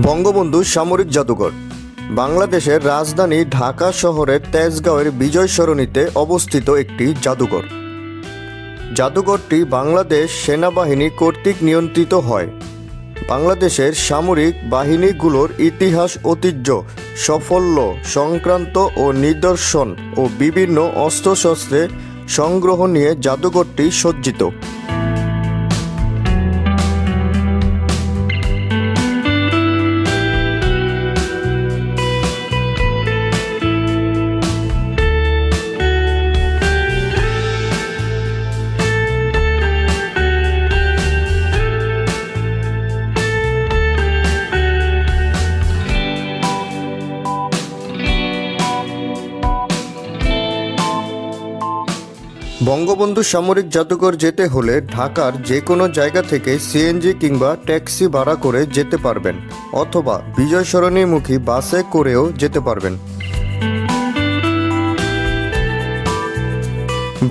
বঙ্গবন্ধু সামরিক জাদুঘর। বাংলাদেশের রাজধানী ঢাকা শহরের তেজগাঁওয়ের বিজয় সরণিতে অবস্থিত একটি জাদুঘর। জাদুঘরটি বাংলাদেশ সেনাবাহিনী কর্তৃক নিয়ন্ত্রিত হয়। বাংলাদেশের সামরিক বাহিনীগুলোর ইতিহাস, ঐতিহ্য, সাফল্য, সংক্রান্ত ও নিদর্শন ও বিভিন্ন অস্ত্রশস্ত্রে সংগ্রহ নিয়ে জাদুঘরটি সজ্জিত। বঙ্গবন্ধু সামরিক জাদুঘর যেতে হলে ঢাকার যে কোনো জায়গা থেকে সিএনজি কিংবা ট্যাক্সি ভাড়া করে যেতে পারবেন, অথবা বিজয় সরণীমুখী বাসে করেও যেতে পারবেন।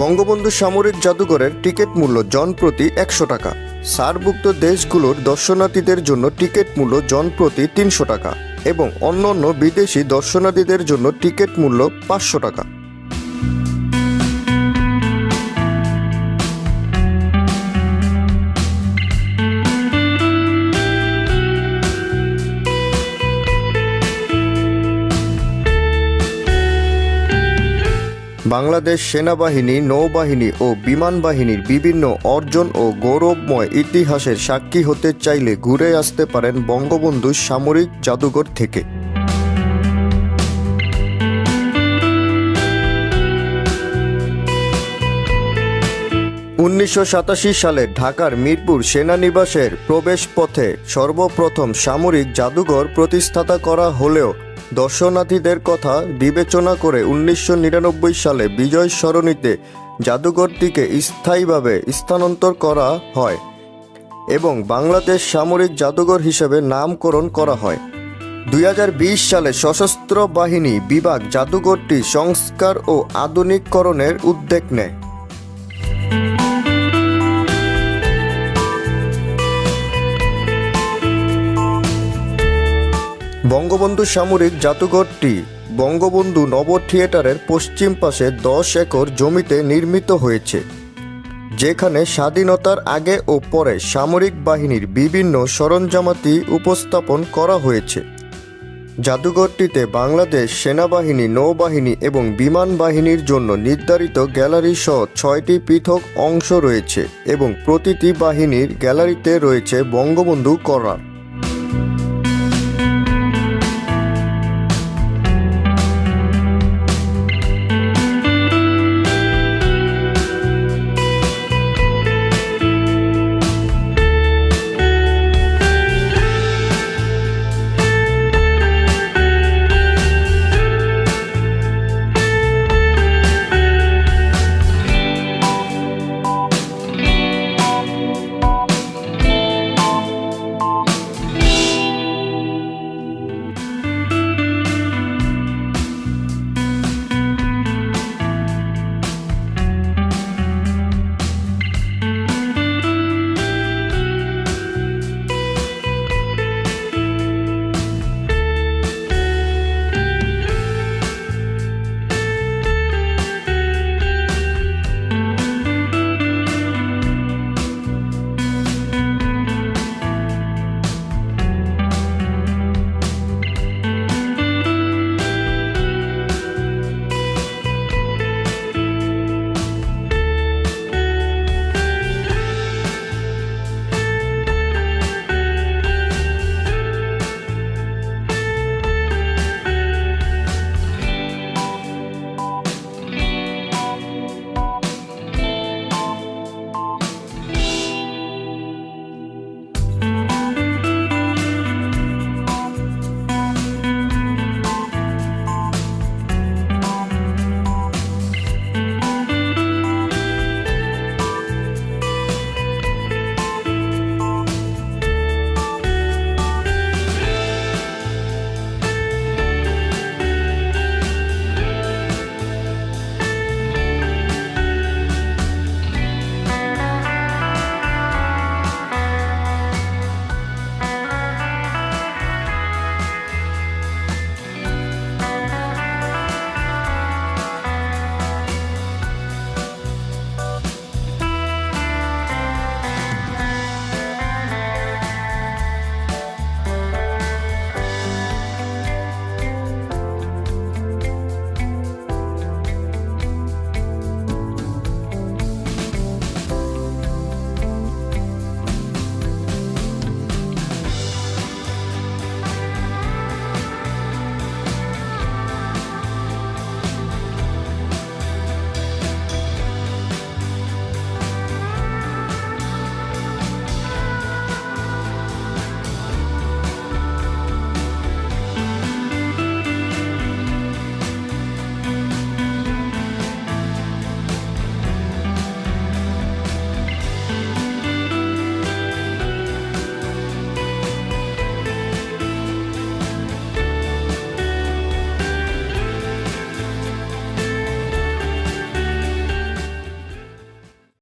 বঙ্গবন্ধু সামরিক জাদুঘরের টিকিট মূল্য জনপ্রতি একশো টাকা। সারভুক্ত দেশগুলোর দর্শনার্থীদের জন্য টিকিট মূল্য জনপ্রতি তিনশো টাকা এবং অন্যান্য বিদেশি দর্শনার্থীদের জন্য টিকিট মূল্য পাঁচশো টাকা। বাংলাদেশ সেনাবাহিনী, নৌবাহিনী ও বিমান বাহিনীর বিভিন্ন অর্জন ও গৌরবময় ইতিহাসের সাক্ষী হতে চাইলে ঘুরে আসতে পারেন বঙ্গবন্ধু সামরিক জাদুঘর থেকে। উনিশশো সাতাশি সালে ঢাকার মিরপুর সেনানিবাসের প্রবেশ পথে সর্বপ্রথম সামরিক জাদুঘর প্রতিষ্ঠাতা করা হলেও দর্শনার্থীদের কথা বিবেচনা করে উনিশশো নিরানব্বই সালে বিজয় সরণিতে জাদুঘরটিকে স্থায়ীভাবে স্থানান্তর করা হয় এবং বাংলাদেশ সামরিক জাদুঘর হিসেবে নামকরণ করা হয়। দুই হাজার বিশ সালে সশস্ত্র বাহিনী বিভাগ জাদুঘরটি সংস্কার ও আধুনিককরণের উদ্যোগ নেয়। বঙ্গবন্ধু সামরিক জাদুঘরটি বঙ্গবন্ধু নব থিয়েটারের পশ্চিম পাশে দশ একর জমিতে নির্মিত হয়েছে, যেখানে স্বাধীনতার আগে ও পরে সামরিক বাহিনীর বিভিন্ন সরঞ্জামাতি উপস্থাপন করা হয়েছে। জাদুঘরটিতে বাংলাদেশ সেনাবাহিনী, নৌবাহিনী এবং বিমান বাহিনীর জন্য নির্ধারিত গ্যালারি সহ ছয়টি পৃথক অংশ রয়েছে এবং প্রতিটি বাহিনীর গ্যালারিতে রয়েছে বঙ্গবন্ধু করার